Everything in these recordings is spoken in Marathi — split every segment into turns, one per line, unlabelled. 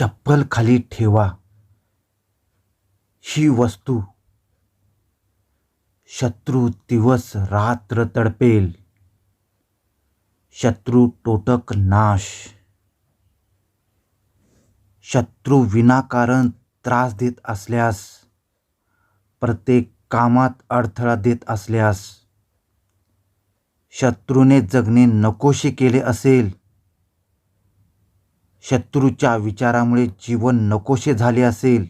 चप्पल खाली ठेवा. ही वस्तू शत्रू दिवस रात्र तडपेल. शत्रू टोटक नाश. शत्रू विनाकारण त्रास देत असल्यास प्रत्येक कामात अडथळा देत असल्यास शत्रूने जगणे नकोशी केले असेल. शत्रूच्या विचारामुळे जीवन नकोशे झाले असेल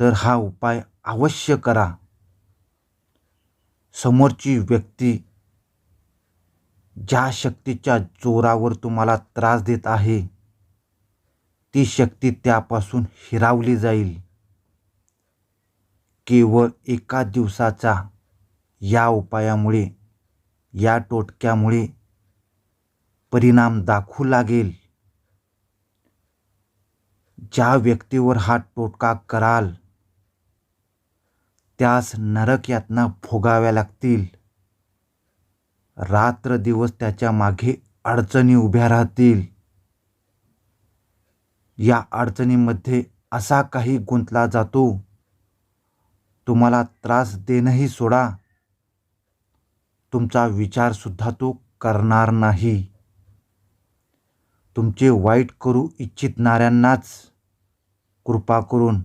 तर हा उपाय अवश्य करा. समोरची व्यक्ती ज्या शक्तीच्या जोरावर तुम्हाला त्रास देत आहे ती शक्ती त्यापासून हिरावली जाईल. केवळ एका दिवसाचा या उपायामुळे या टोटक्यामुळे परिणाम दाखवू लागेल. ज्या व्यक्तीवर हा टोटका कराल त्यास नरक यातना भोगाव्या लागतील. रात्र दिवस त्याच्यामागे अडचणी उभ्या राहतील. या अडचणीमध्ये असा काही गुंतला जातो तुम्हाला त्रास देणंही सोडा. तुमचा विचारसुद्धा तो करणार नाही. तुमचे वाईट करू इच्छितणाऱ्यांनाच कृपा करून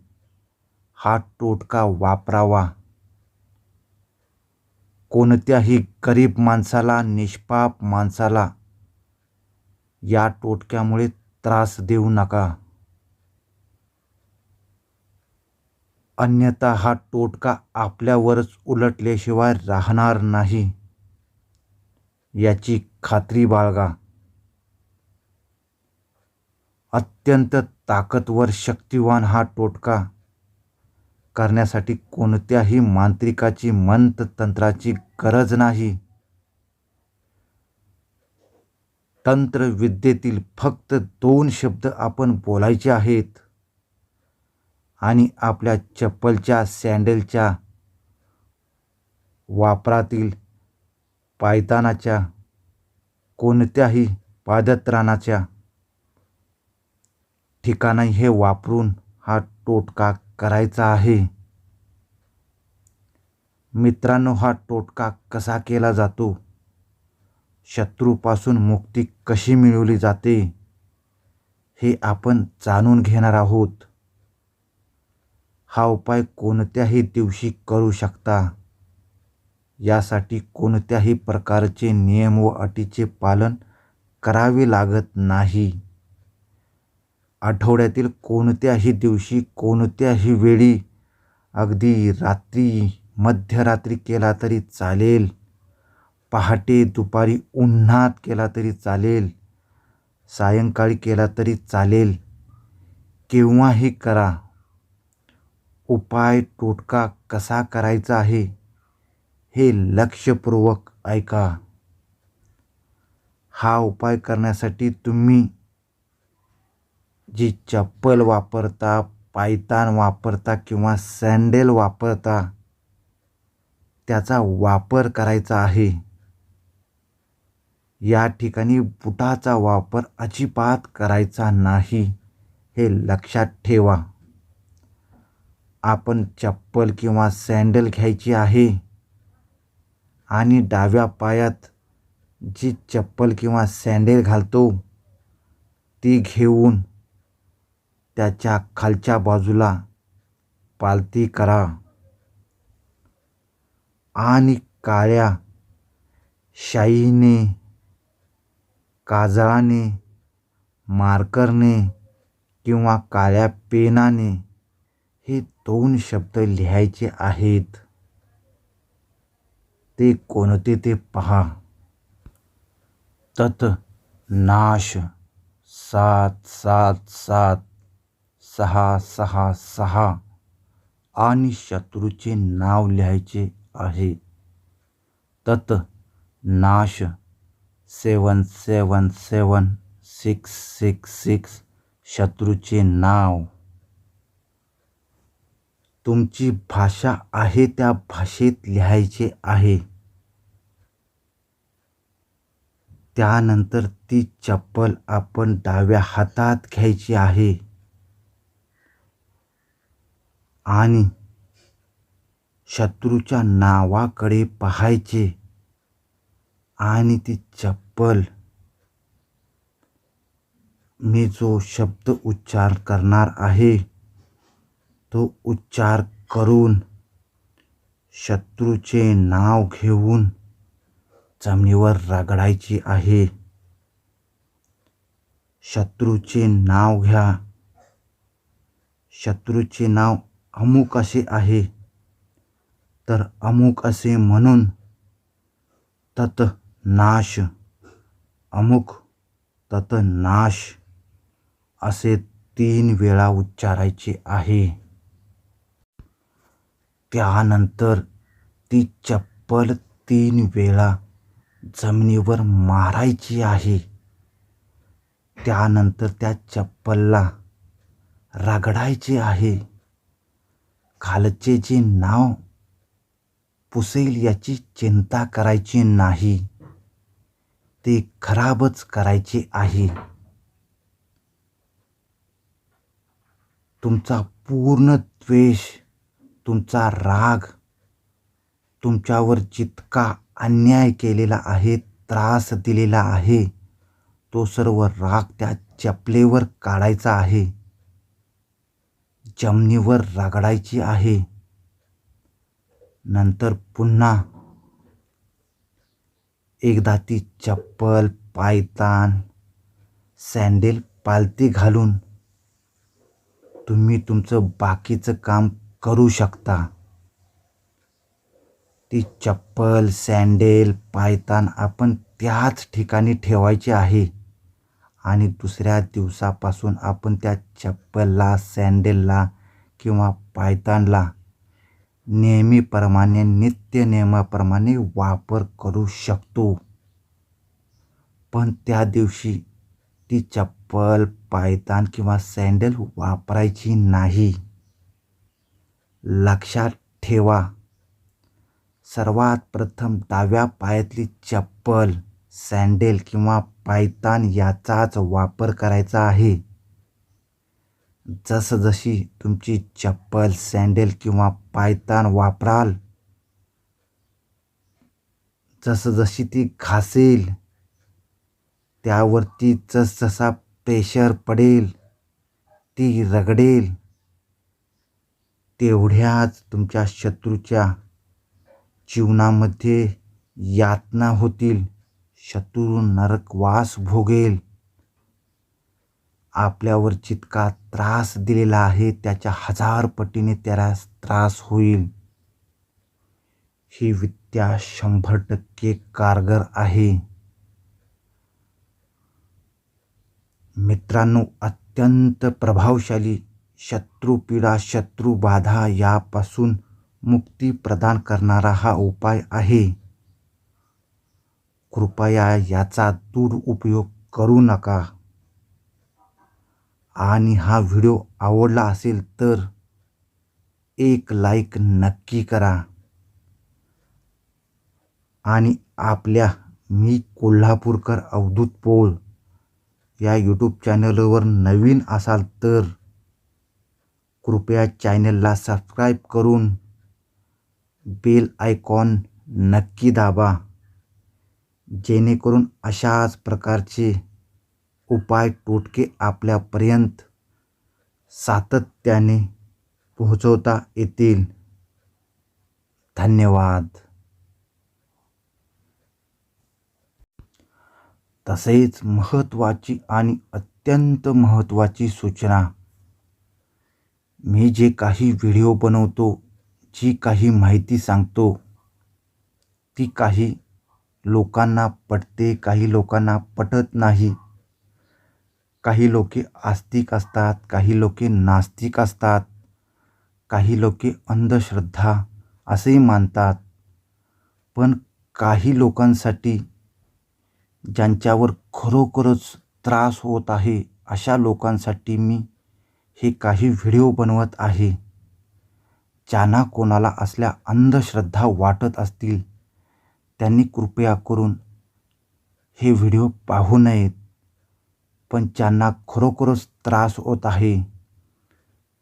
हा टोटका वापरावा. कोणत्याही गरीब माणसाला निष्पाप माणसाला या टोटक्यामुळे त्रास देऊ नका. अन्यथा हा टोटका आपल्यावरच उलटल्याशिवाय राहणार नाही. याची खात्री बाळगा. अत्यंत ताकदवर शक्तिवान हा टोटका करण्यासाठी कोणत्याही मांत्रिकाची मंत्रतंत्राची गरज नाही. तंत्रविद्येतील फक्त दोन शब्द आपण बोलायचे आहेत आणि आपल्या चप्पलच्या सँडलच्या वापरातील पायतानाच्या कोणत्याही पादत्राणाच्या ठिकाणं हे वापरून हा टोटका करायचा आहे. मित्रांनो हा टोटका कसा केला जातो? शत्रूपासून मुक्ती कशी मिळवली जाते? हे आपण जाणून घेणार आहोत. हा उपाय कोणत्याही दिवशी करू शकता. यासाठी कोणत्याही प्रकारचे नियम व अटीचे पालन करावे लागत नाही. आठवड्यातील कोणत्याही दिवशी कोणत्याही वेळी अगदी रात्री मध्यरात्री केला तरी चालेल. पहाटे दुपारी उन्हात केला तरी चालेल. सायंकाळी केला तरी चालेल. केव्हाही करा. उपाय टोटका कसा करायचा आहे हे लक्षपूर्वक ऐका. हा उपाय करण्यासाठी तुम्ही जी चप्पल वापरता पायतान वापरता किंवा सँडेल वापरता त्याचा वापर करायचा आहे. या ठिकाणी बुटाचा वापर अजिबात करायचा नाही हे लक्षात ठेवा. आपण चप्पल किंवा सँडल घ्यायची आहे आणि डाव्या पायात जी चप्पल किंवा सँडेल घालतो ती घेऊन त्याच्या खालच्या बाजूला पालती करा. आणि काळ्या शाईने काजळाने मार्करने किंवा काळ्या पेनाने हे दोन शब्द लिहायचे आहेत. ते कोणते ते पहा. तत नाश सात सात सात सहा सहा सहा. आणि शत्रूचे नाव लिहायचे आहे. तत नाश. Seven seven seven six six six. शत्रूचे नाव. तुमची भाषा आहे त्या भाषेत लिहायचे आहे. त्यानंतर ती चप्पल आपण डाव्या हातात घ्यायची आहे. आणि शत्रूच्या नावाकडे पाहायचे. आणि ती चप्पल. मी जो शब्द उच्चार करणार आहे तो उच्चार करून शत्रूचे नाव घेऊन जमिनीवर रगडायचे आहे. शत्रूचे नाव घ्या. शत्रूचे नाव अमुक असे आहे. तर अमुक असे म्हणून तत नाश. अमुक तत नाश. असे तीन वेळा उच्चारायचे आहे. त्यानंतर ती चप्पल तीन वेळा जमिनीवर मारायची आहे. त्यानंतर त्या चप्पलला रगडायचे आहे. खालचे जे नाव पुसेल याची चिंता करायची नाही. ते खराबच करायचे आहे. तुमचा पूर्ण द्वेष तुमचा राग तुमच्यावर जितका अन्याय केलेला आहे त्रास दिलेला आहे तो सर्व राग त्या चपलेवर काढायचा आहे. जमिनीवर रगडायची आहे. नंतर पुन्हा एकदा ती चप्पल पायतान सँडेल पालती घालून तुम्ही तुमचं बाकीचं काम करू शकता. ती चप्पल सँडेल पायतान आपण त्याच ठिकाणी ठेवायची आहे. आणि दुसऱ्या दिवसापासून आपण त्या चप्पलला सँडेलला किंवा पायतानला नेहमीप्रमाणे नित्य नियमाप्रमाणे वापर करू शकतो. पण त्या दिवशी ती चप्पल पायतान किंवा सँडल वापरायची नाही. लक्षात ठेवा सर्वात प्रथम डाव्या पायातली चप्पल सँडेल किंवा पायतान याचाच वापर करायचा आहे. जसजशी तुमची चप्पल सँडेल किंवा पायतान वापराल जसजशी ती घासेल त्यावरती जसजसा प्रेशर पडेल ती रगडेल तेवढ्याच तुमच्या शत्रूच्या जीवनामध्ये यातना होतील. शत्रू नरकवास भोगेल. आपल्यावर जितका त्रास दिलेला आहे त्याच्या हजार पटीने त्याला त्रास होईल. ही विद्या शंभर टक्के कारगर आहे. मित्रांनो अत्यंत प्रभावशाली शत्रुपीडा शत्रुबाधा यापासून मुक्ती प्रदान करणारा हा उपाय आहे. कृपया याचा दुरुपयोग करू नका. आणि हा व्हिडिओ आवडला असेल तर एक लाईक नक्की करा. आणि आपल्या मी कोल्हापूरकर अवधूत पोळ या यूट्यूब चॅनलवर नवीन असाल तर कृपया चॅनलला सबस्क्राईब करून बेल आयकॉन नक्की दाबा. जेणेकरून अशाच प्रकारचे उपाय टोटके आपल्यापर्यंत सातत्याने पोहोचवता येतील. धन्यवाद. तसेच महत्त्वाची आणि अत्यंत महत्त्वाची सूचना. मी जे काही व्हिडिओ बनवतो जी काही माहिती सांगतो ती काही लोकांना पटते काही लोकांना पटत नाही. काही लोके आस्तिक असतात काही लोके नास्तिक असतात काही लोके अंधश्रद्धा असेही मानतात. पण काही लोकांसाठी ज्यांच्यावर खरोखरच त्रास होत आहे अशा लोकांसाठी मी हे काही व्हिडिओ बनवत आहे ज्यांना कोणाला असल्या अंधश्रद्धा वाटत असतील. त्यांनी कृपया करून हे व्हिडिओ पाहू नयेत पण ज्यांना खरोखरच त्रास होत आहे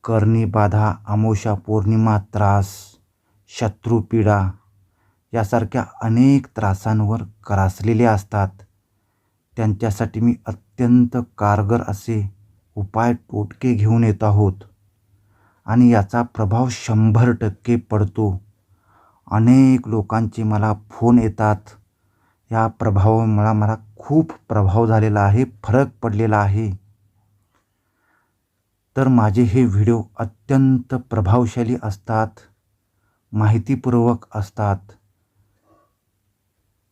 करणी बाधा आमोशा पौर्णिमा त्रास शत्रुपीडा यासारख्या अनेक त्रासांवर ग्रासलेले असतात. त्यांच्यासाठी मी अत्यंत कारगर असे उपाय टोटके घेऊन येत आहोत आणि याचा प्रभाव शंभर टक्के पडतो. अनेक लोकांचे मला फोन येतात. या प्रभावामुळे मला खूप प्रभाव झालेला आहे फरक पडलेला आहे. तर माझे हे व्हिडिओ अत्यंत प्रभावशाली असतात माहितीपूर्वक असतात.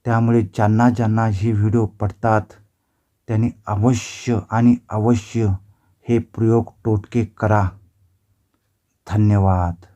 त्यामुळे ज्यांना ज्यांना हे व्हिडिओ पडतात त्यांनी अवश्य आणि अवश्य हे प्रयोग टोटके करा. धन्यवाद.